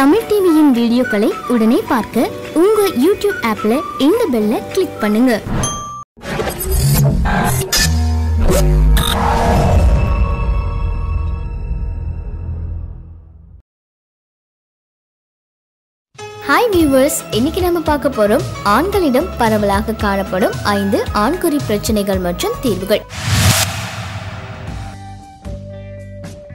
தமிழ் டிவியின் வீடியோக்களை உடனே பார்க்க உங்க யூடியூப் ஆப்ல இந்த பெல்ல கிளிக் பண்ணுங்க. ஹாய் வியூவர்ஸ் இன்னைக்கு நம்ம பார்க்க போறோம் ஆண்களிடம் பரவலாக காணப்படும் ஐந்து ஆண்குறி பிரச்சனைகள் மற்றும் தீர்வுகள்.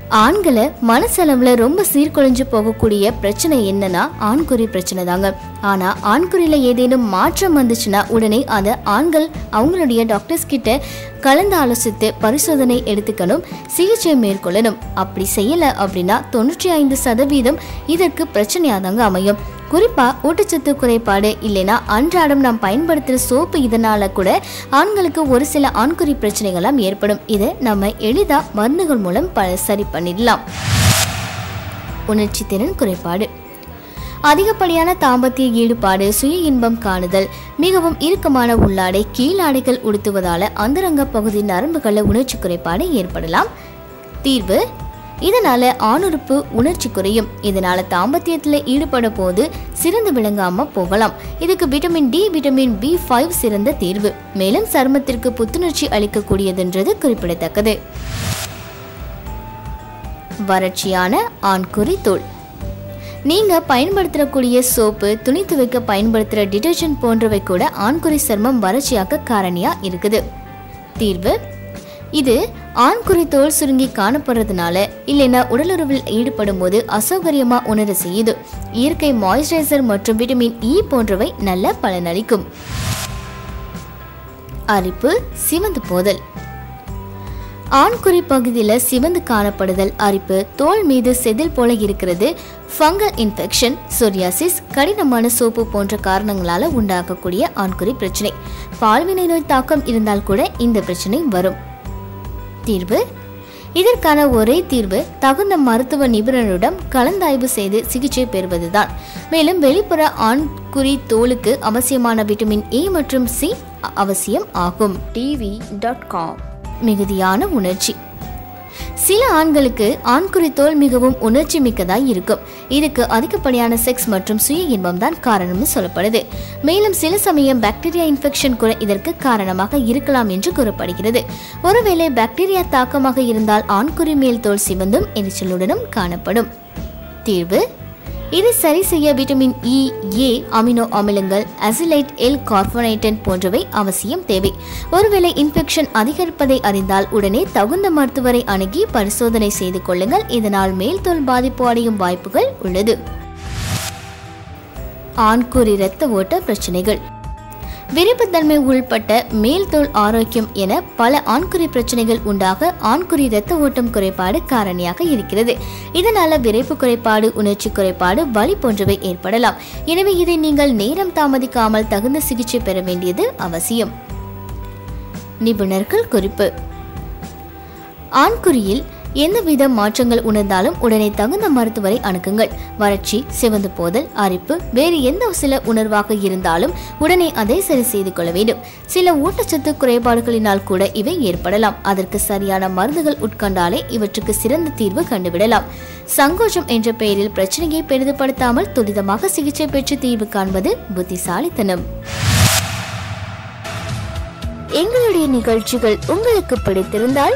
ஆண்களை மனசளவில் ரொம்ப சீர்குலைஞ்சு போகக்கூடிய பிரச்சனை என்னன்னா ஆண்குறி பிரச்சனை தாங்க. ஆனா ஆண்குறியில ஏதேனும் மாற்றம் வந்துச்சுன்னா உடனே அதை ஆண்கள் அவங்களுடைய டாக்டர்ஸ் கிட்ட கலந்து ஆலோசித்து பரிசோதனை எடுத்துக்கணும் சிகிச்சை மேற்கொள்ளணும். அப்படி செய்யல அப்படின்னா தொண்ணூற்றி ஐந்து சதவீதம் இதற்கு பிரச்சனையாக தாங்க அமையும். குறிப்பாக ஊட்டச்சத்து குறைபாடு இல்லைன்னா அன்றாடம் நாம் பயன்படுத்துகிற சோப்பு இதனால் கூட ஆண்களுக்கு ஒரு சில ஆண்குறி பிரச்சனைகள்லாம் ஏற்படும். இதை நம்ம எளிதாக மருந்துகள் மூலம் ப சரி பண்ணிடலாம். உணர்ச்சி திறன் குறைபாடு. அதிகப்படியான தாம்பத்திய ஈடுபாடு சுய இன்பம் காணுதல் மிகவும் இறுக்கமான உள்ளாடை கீழாடைகள் உடுத்துவதால அந்தரங்க பகுதி நரம்புகளில் உணர்ச்சி குறைபாடு ஏற்படலாம். தீர்வு இதனால ஆணுறுப்பு உணர்ச்சி குறையும். இதனால தாம்பத்தியத்தில் ஈடுபட போது சிறந்து விளங்காம போகலாம். இதுக்கு vitamin D vitamin B five சிறந்த தீர்வு. மேலும் சருமத்திற்கு புத்துணர்ச்சி அளிக்கக்கூடியதுன்றது குறிப்பிடத்தக்கது. வறட்சியான ஆண்குறி தோல். நீங்க பயன்படுத்தக்கூடிய சோப்பு துணி துவைக்க பயன்படுத்துகிற டிடர்ஜென்ட் போன்றவை கூட ஆண்குறி சர்மம் வறட்சியாக்க காரணியா இருக்குது. தீர்வு இது ஆண்குறி தோல் சுருங்கி காணப்படுறதுனால இல்லைன்னா உடலுறவில் ஈடுபடும் போது அசௌகரியமா உணர செய்யுது. இயற்கை மாய்ஸ்சரைசர் மற்றும் விட்டமின் இ e போன்றவை நல்ல பலனளிக்கும். அரிப்பு சிவந்து போதல். ஆண்குறி பகுதியில் சிவந்து காணப்படுதல் அரிப்பு தோல் மீது செதில் போல இருக்கிறது ஃபங்கல் இன்ஃபெக்ஷன் சோரியாசிஸ் கடினமான சோப்பு போன்ற காரணங்களால உண்டாகக்கூடிய ஆண்குறி பிரச்சனை. பால்வினை நோய் தாக்கம் இருந்தால் கூட இந்த பிரச்சனை வரும். தீர்வு? இதற்கான ஒரே தீர்வு தகுந்த மருத்துவ நிபுணரிடம் கலந்தாய்வு செய்து சிகிச்சை பெறுவதுதான். மேலும் வெளிப்புற ஆண்குறி தோலுக்கு அவசியமான விட்டமின் ஏ மற்றும் சி அவசியம் ஆகும். டிவி டாட் காம் மிகுதியான உணர்ச்சி. சில ஆண்களுக்கு ஆண்குறித்தோல் மிகவும் உணர்ச்சி மிக்கதாய் இருக்கும். இதுக்கு அதிகப்படியான செக்ஸ் மற்றும் சுய இன்பம் தான் காரணம்னு சொல்லப்படுது. மேலும் சில சமயம் பாக்டீரியா இன்ஃபெக்ஷன் கூட இதற்கு காரணமாக இருக்கலாம் என்று கூறப்படுகிறது. ஒருவேளை பாக்டீரியா தாக்கமாக இருந்தால் ஆண்குறி மேல் தோல் சிவந்தும் எரிச்சலுடனும் காணப்படும். தீர்வு இது சரி செய்ய விட்டமின் இ ஏ அமினோ அமிலங்கள் அசிலைட் எல் கார்பனேட்டன் போன்றவை அவசியம் தேவை. ஒருவேளை இன்ஃபெக்ஷன் அதிகரிப்பதை அறிந்தால் உடனே தகுந்த மருத்துவரை அணுகி பரிசோதனை செய்து கொள்ளுங்கள். இதனால் மேல்தோல் பாதிப்பு அடையும் வாய்ப்புகள் உள்ளது. ஆண்குறி இரத்த ஓட்ட பிரச்சனைகள். விருப்பத்தன்மை உள்பட்ட மேல்தோல் ஆரோக்கியம் என பல ஆண்குறி பிரச்சனைகள் உண்டாக ஆண்குறி இரத்த ஓட்டம் குறைபாடு காரணியாக இருக்கிறது. இதனால விரைப்பு குறைபாடு உணர்ச்சி குறைபாடு வலி போன்றவை ஏற்படலாம். எனவே இதை நீங்கள் நேரம் தாமதிக்காமல் தகுந்த சிகிச்சை பெற வேண்டியது அவசியம். நிபுணர்கள் குறிப்பு. ஆண்குறியில் எந்தவித மாற்றங்கள் உணர்ந்தாலும் உடனே தகுந்த மருத்துவரை அணுகுங்கள். வறட்சி சிவந்து போதல் அரிப்பு வேறு எந்த சில உணர்வாக இருந்தாலும் உடனே அதை சரி செய்து கொள்ள வேண்டும். சில ஊட்டச்சத்து குறைபாடுகளினால் கூட இவை ஏற்படலாம். அதற்கு சரியான மருந்துகள் உட்கொண்டாலே இவற்றுக்கு சிறந்த தீர்வு கண்டுவிடலாம். சங்கோஜம் என்ற பெயரில் பிரச்சனையை பெரிதுபடுத்தாமல் துரிதமாக சிகிச்சை பெற்று தீர்வு காண்பது புத்திசாலித்தனம். எங்களுடைய நிகழ்ச்சிகள் உங்களுக்கு பிடித்திருந்தால்